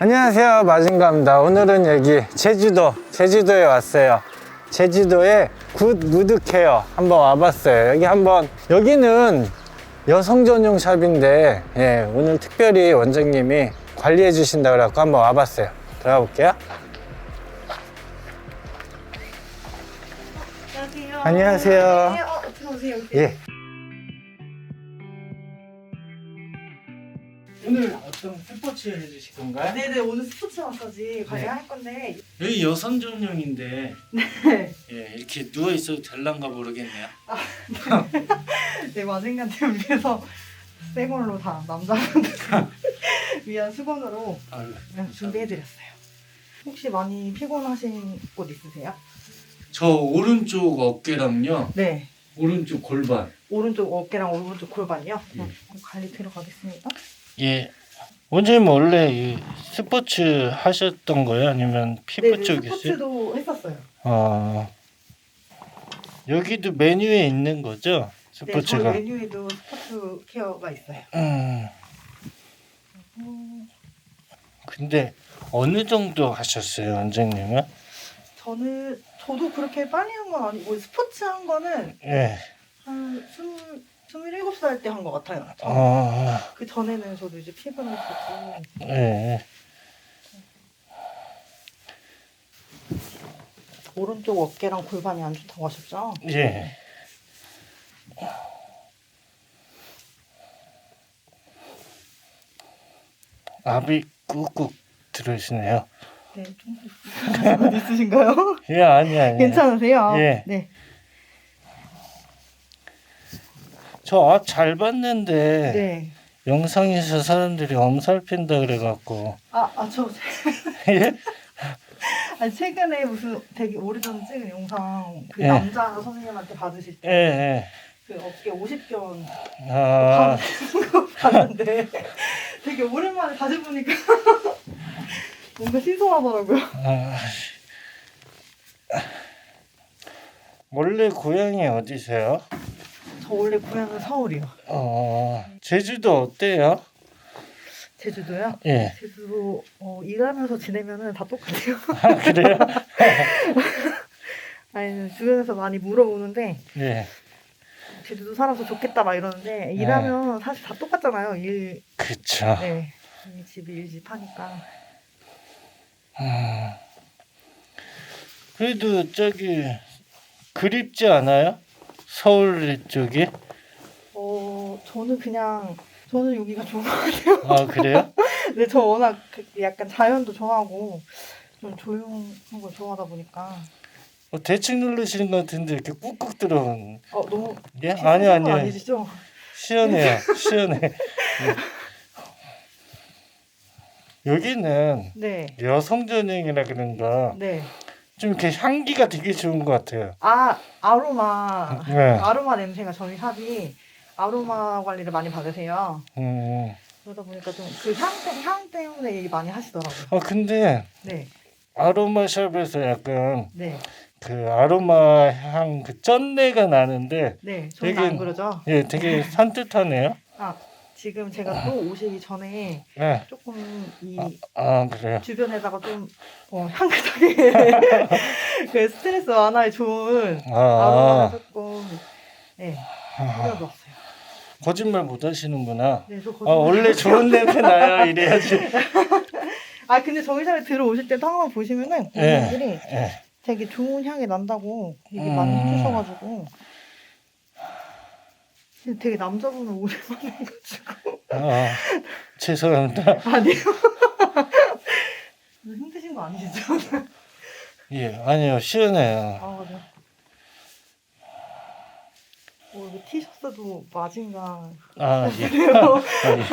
안녕하세요 마진가입니다 오늘은 여기 제주도 제주도에 왔어요 제주도에 굿 무드케어 한번 와봤어요 여기 한번 여기는 여성 전용 샵인데 예, 오늘 특별히 원장님이 관리해 주신다 그래갖고 한번 와봤어요 들어가 볼게요 안녕하세요. 안녕하세요. 네, 어, 들어오세요. 예 오늘 어떤 스포츠 해주실 건가요? 네네 오늘 스포츠 마사지 관리할 네. 건데 여기 여성 전용인데 네, 예, 이렇게 누워 있어도 될란가 모르겠네요. 네 마징간님을 위해서 새 걸로 다 남자분들 위한 수건으로 아유, 그냥 준비해드렸어요. 혹시 많이 피곤하신 곳 있으세요? 저 오른쪽 어깨랑요, 네. 오른쪽 골반. 오른쪽 어깨랑 오른쪽 골반이요? 예. 음, 관리 들어가겠습니다. 예. 원장님 원래 이 스포츠 하셨던 거예요? 아니면 피부 네, 쪽이세요? 스포츠도 했었어요. 아 여기도 메뉴에 있는 거죠? 네, 스포츠가. 메뉴에도 스포츠 케어가 있어요. 음. 음, 근데 어느 정도 하셨어요, 원장님은? 저는 저도 그렇게 빨리 한 건 아니고 스포츠 한 거는 예. 한 스물 스물일곱 살때 한 것 같아요. 아, 그 전에는 저도 이제 피부는 있었고 예. 오른쪽 어깨랑 골반이 안 좋다고 하셨죠? 예. 압이 꾹꾹 들어있네요. 네, 좀 있으신가요? 예, 아니 아니. 괜찮으세요? 예. 네, 저잘 봤는데 네. 영상에서 사람들이 엄살핀다 그래갖고 아, 아, 저 예? 아니, 최근에 무슨 되게 오래전에 찍은 영상 그 예. 남자 선생님한테 받으실 예, 때 예. 그 어깨 50견 아, 봤는데 되게 오랜만에 다시 보니까 뭔가 신선하더라고요. 아. 원래 고향이 어디세요? 저 원래 고향은 서울이요. 어, 제주도 어때요? 제주도요? 예. 제주도 어, 일하면서 지내면은 다 똑같아요. 아, 그래요? 아니 주변에서 많이 물어보는데 예. 제주도 살아서 좋겠다 막 이러는데 일하면 사실 다 똑같잖아요. 일 그쵸. 네. 이 집이 일집 하니까. 음. 그래도 저기 그립지 않아요? 서울 쪽이? 어 저는 그냥 저는 여기가 좋은 것 같아요. 아, 그래요? 근데 저 워낙 그 약간 자연도 좋아하고 좀 조용한 걸 좋아하다 보니까 어, 대충 누르시는 것 같은데 이렇게 꾹꾹 들어온. 어 너무 예? 아니, 건 아니요. 아니시죠? 시원해요. 시원해. 예. 여기는 네. 여성 전용이라 그런가 네. 좀 이렇게 향기가 되게 좋은 것 같아요. 아 아로마 네. 아로마 냄새가 저희 샵이 아로마 관리를 많이 받으세요. 음. 그러다 보니까 좀 그향향 때문에 얘기 많이 하시더라고요. 아 근데 네, 아로마 샵에서 약간 네, 그 아로마 향 그 쩐내가 나는데 네. 되게- 안 그러죠. 예 되게 산뜻하네요. 아 지금 제가 또 오시기 전에 네. 조금 이 아 그래요. 주변에다가 좀 어, 향긋하게 그 스트레스 완화에 좋은 아로마를 아, 조금 네아 뿌려놨어요. 거짓말 못 하시는구나. 네, 저아 거짓말- 원래 좋은 냄새 나요 이래야지. 아 근데 샵에 들어오실 때도 항상 보시면은 예. 고객님들이 예. 되게 좋은 향이 난다고 얘기 많이 음. 해주셔가지고 되게 남자분을 오랜만에 해가지고 아 죄송합니다. 아니요 힘드신 거 아니시죠? 예 아니요 시원해요. 아 맞아 어, 이거 티셔츠도 마진가 아 예. 그래요 아, 예.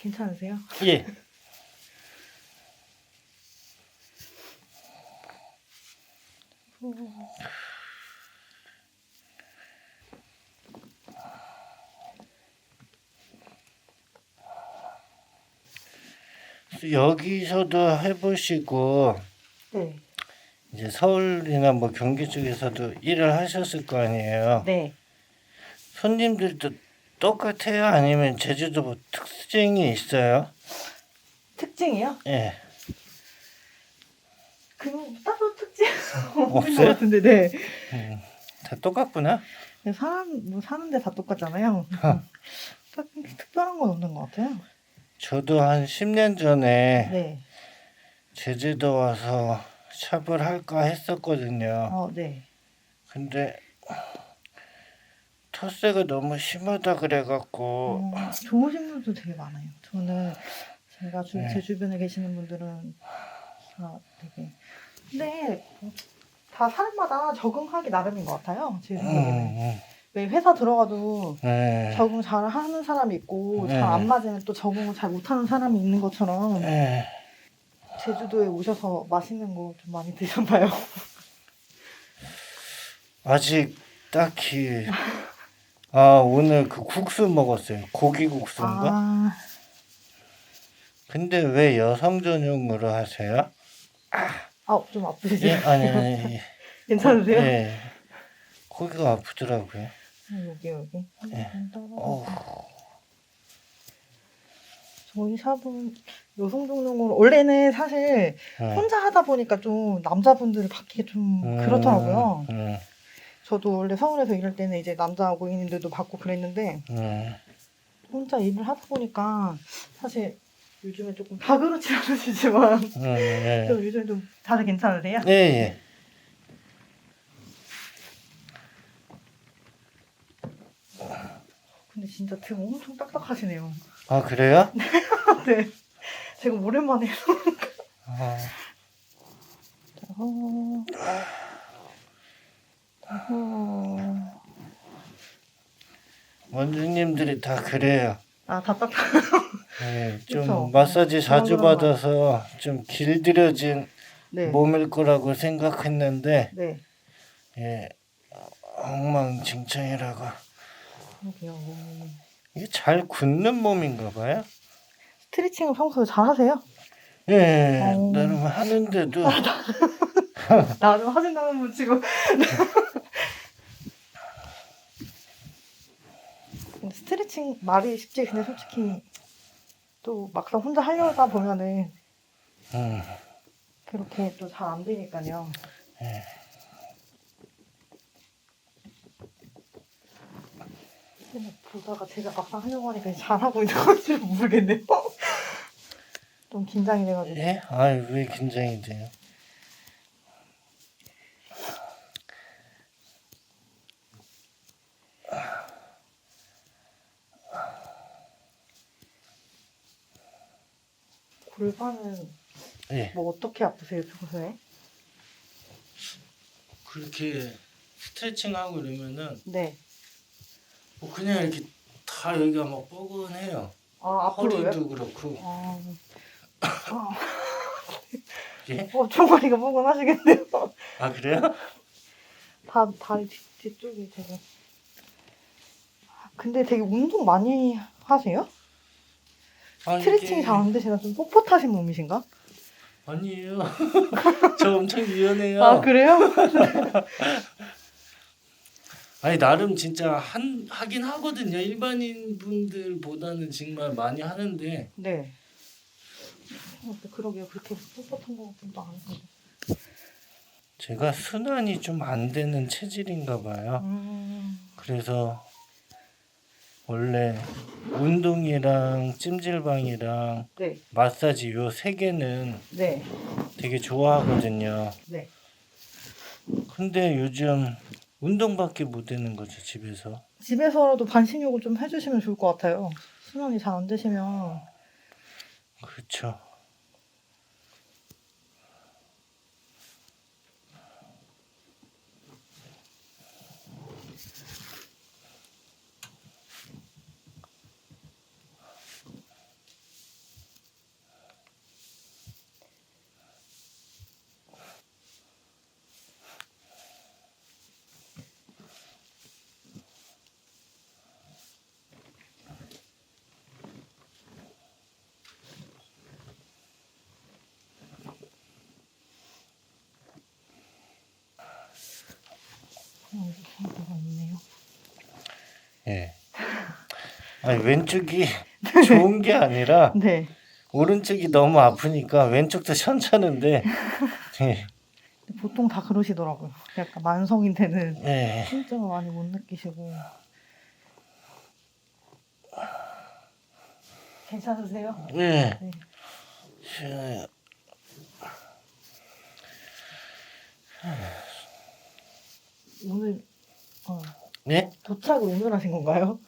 괜찮으세요? 예. 여기서도 해보시고 네 이제 서울이나 뭐 경기 쪽에서도 일을 하셨을 거 아니에요. 네. 손님들도 똑같아요? 아니면 제주도 뭐 특징이 있어요? 특징이요? 예. 그 따로 없어요? 같은데, 네. 음, 다 똑같구나. 사람 뭐 사는데 다 똑같잖아요. 딱히 특별한 건 없는 것 같아요. 저도 한 10년 전에 네. 제주도 와서 샵을 할까 했었거든요. 어, 네. 근데 텃세가 너무 심하다 그래갖고 어, 좋으신 분도 되게 많아요. 저는 제가 주, 네. 제 주변에 계시는 분들은 다 되게 근데 다 사람마다 적응하기 나름인 것 같아요. 제 음, 생각에는 음, 왜 회사 들어가도 네. 적응 잘 하는 사람이 있고 네. 잘 안 맞으면 또 적응을 잘 못하는 사람이 있는 것처럼 네. 제주도에 오셔서 맛있는 거 좀 많이 드셨나요? 아직 딱히 아 오늘 그 국수 먹었어요 고기 국수인가? 아, 근데 왜 여성 전용으로 하세요? 아, 좀 아프시죠? 예 아니 아니 괜찮으세요? 예 고기가 아프더라고요. 아, 여기 여기. 네. 어. 어 저희 샵은 여성 종목으로 원래는 사실 네. 혼자 하다 보니까 좀 남자분들을 받기 좀 그렇더라고요. 음, 저도 원래 서울에서 일할 때는 이제 남자 고객님들도 받고 그랬는데 음, 혼자 일을 하다 보니까 사실 요즘에 조금 다 그렇지 않으시지만 음, 예. 좀 요즘 좀 다들 괜찮으세요? 예, 예. 근데 진짜 등 엄청 딱딱하시네요. 아 그래요? 네. 제가 오랜만에 해서. 아, 어, 어, 원주님들이 다 그래요. 아, 다 딱딱. 예, 좀 그쵸. 마사지 자주 그런 거. 받아서 좀 길들여진 네. 몸일 거라고 생각했는데 네. 예, 엉망진창이라고. 그러게요. 이게 잘 굳는 몸인가 봐요. 스트레칭을 평소에 잘 하세요? 예, 어. 나름 하는데도 나도 하신다는 분 치고. 스트레칭 말이 쉽지 근데 솔직히 또 막상 혼자 하려다 보면은 음, 그렇게 또 잘 안 되니까요. 예. 근데 보다가 제가 막상 하려고 하니까 잘하고 있는 건지 모르겠네요. 좀 긴장이 돼가지고. 예? 아유 왜 긴장이 돼요? 골반은 예. 뭐 어떻게 아프세요 평소에? 그렇게 스트레칭하고 이러면은 네. 뭐 그냥 이렇게 다 여기가 막 뻐근해요. 아 앞으로요? 허리도 그렇고. 아, 아, 예? 어 종아리가 뻐근하시겠네요. 아 그래요? 다 다리 뒤, 뒤쪽이 되게. 근데 되게 운동 많이 하세요? 아, 스트레칭이 이게- 잘 안 되시나 좀 뻣뻣하신 몸이신가? 아니에요. 저 엄청 유연해요. 아 그래요? 아니 나름 진짜 한 하긴 하거든요. 일반인 분들보다는 정말 많이 하는데 네. 어, 그러게요. 그렇게 뻣뻣한 거 같지도 않고. 제가 순환이 좀 안 되는 체질인가 봐요. 음, 그래서 원래 운동이랑 찜질방이랑 네, 마사지 요 세 개는 네, 되게 좋아하거든요. 네. 근데 요즘 운동밖에 못 되는 거죠 집에서. 집에서라도 반신욕을 좀 해주시면 좋을 것 같아요. 순환이 잘 안 되시면. 그렇죠. 여기 있네요. 예. 아니 왼쪽이 좋은 게 아니라 네. 오른쪽이 너무 아프니까 왼쪽도 현찮은데 예. 보통 다 그러시더라고요. 약간 만성인데는 예. 진짜 많이 못 느끼시고. 괜찮으세요? 예. 네. 시원해요. 오늘 어, 예? 도착을 오늘 하신 건가요?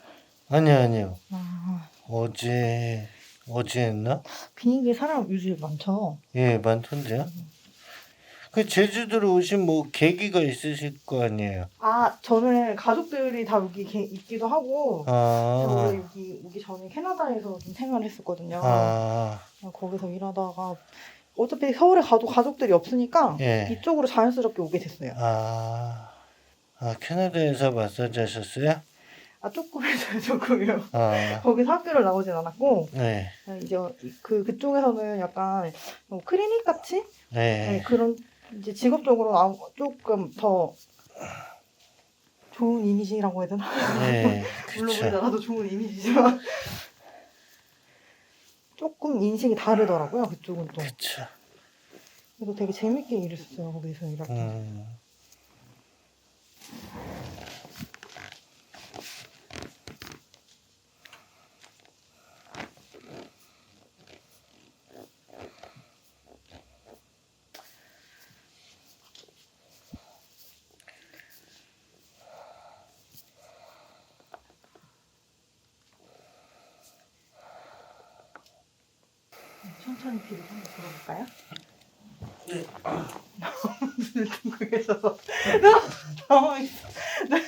아니요 아니요. 아, 어제 어제 했나? 비행기에 사람 요즘 많죠. 예 많던데요. 그 제주도로 오신 뭐 계기가 있으실 거 아니에요. 아 저는 가족들이 다 여기 게- 있기도 하고 저 아, 여기 오기 전에 캐나다에서 좀 생활을 했었거든요. 아, 거기서 일하다가 어차피 서울에 가도 가족들이 없으니까 예. 이쪽으로 자연스럽게 오게 됐어요. 아, 아 캐나다에서 마사지 하셨어요? 아 조금 했어요, 조금요. 아, 거기서 학교를 나오진 않았고 네, 이제 그 그쪽에서는 약간 뭐 클리닉 같이 네, 네, 그런 이제 직업적으로 나- 조금 더 좋은 이미지라고 해야 되나? 네, 물론 그쵸. 우리나라도 좋은 이미지지만 조금 인식이 다르더라고요 그쪽은 또. 그쵸. 그래서 되게 재밌게 일했어요 거기서 일할 때. 음, 천천히 뒤로 한번 들어볼까요? 네. 눈을 뜨고 계셔서 당황했어. 네.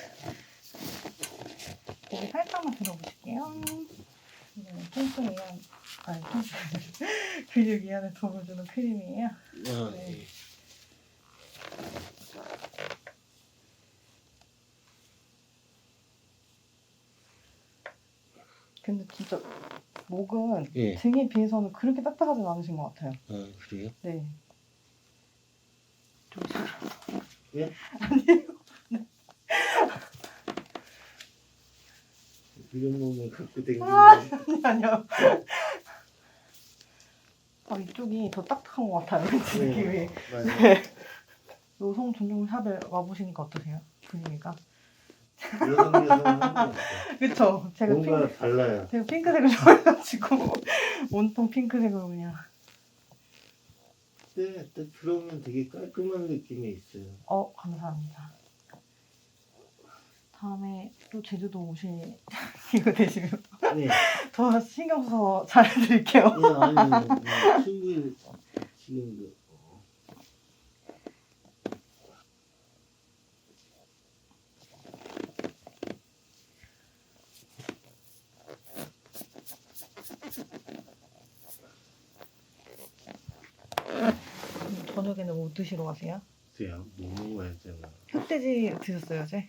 고개 살짝만 들어보실게요. 이거는 통증 이완, 아니 통증 근육 이완에 도움을 주는 크림이에요. 네. 근데 진짜 목은 예. 등에 비해서는 그렇게 딱딱하진 않으신 것 같아요. 아, 그래요? 네. 좀 예? 아니에요. 이런 몸을 갖고 다니는 아, 아니요. 아, 이쪽이 더 딱딱한 것 같아요. 왠지 느낌이. 맞아요. 여성 전용 샵에 와보시니까 어떠세요? 분위기가? 여성 여성 그쵸? 제가 뭔가 핑, 달라요. 제가 핑크색을 좋아해가지고 온통 핑크색으로 그냥 네, 딱 들어오면 되게 깔끔한 느낌이 있어요. 어 감사합니다. 다음에 또 제주도 오실 이거 되시면 네. 더 신경 써서 잘해드릴게요. 예, 아니, 음, 충분히 지금도. 어. 음, 저녁에는 뭐 드시러 가세요? 글쎄요, 뭐 먹어야 되나. 흑돼지 드셨어요 어제?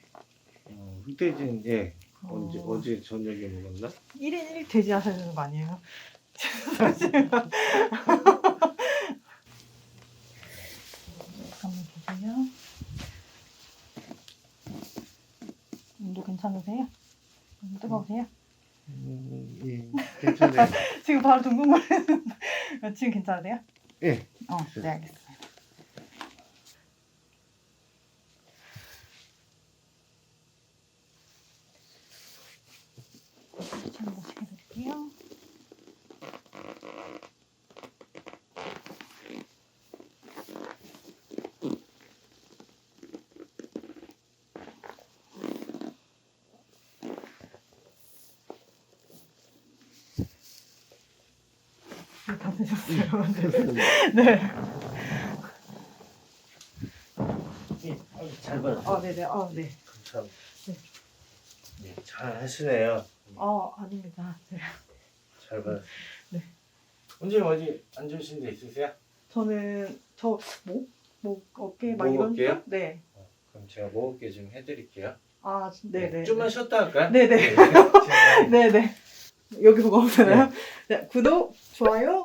어, 흑돼지는 예, 어. 언제, 어제 저녁에 먹었나? 1인 1 돼지 하셔야 되는 거 아니에요? 한번 보세요. 온도 괜찮으세요? 음, 뜨거우세요? 음, 예, 괜찮아요. 지금 바로 동동거리는 지금 괜찮으세요? 예. 어, 네 알겠습니다. 한 번씩 해드릴게요. 네, 다 드셨어요. 네. 네. 예, 아유, 잘 받았어요. 아, 네네. 아, 네. 감사합니다. 네. 예, 잘 하시네요. 아, 아닙니다. 네. 잘 받았어요. 네. 언제 어디 앉으신 데 있으세요? 저는 저 목, 목, 어깨 막 목, 이런 어깨요? 쪽? 네. 그럼 제가 먹을게 좀 해드릴게요. 아, 네 네. 좀만 쉬었다 할까요? 네네. 제가 네네. 여기 보고 오잖아요. 네. 구독, 좋아요,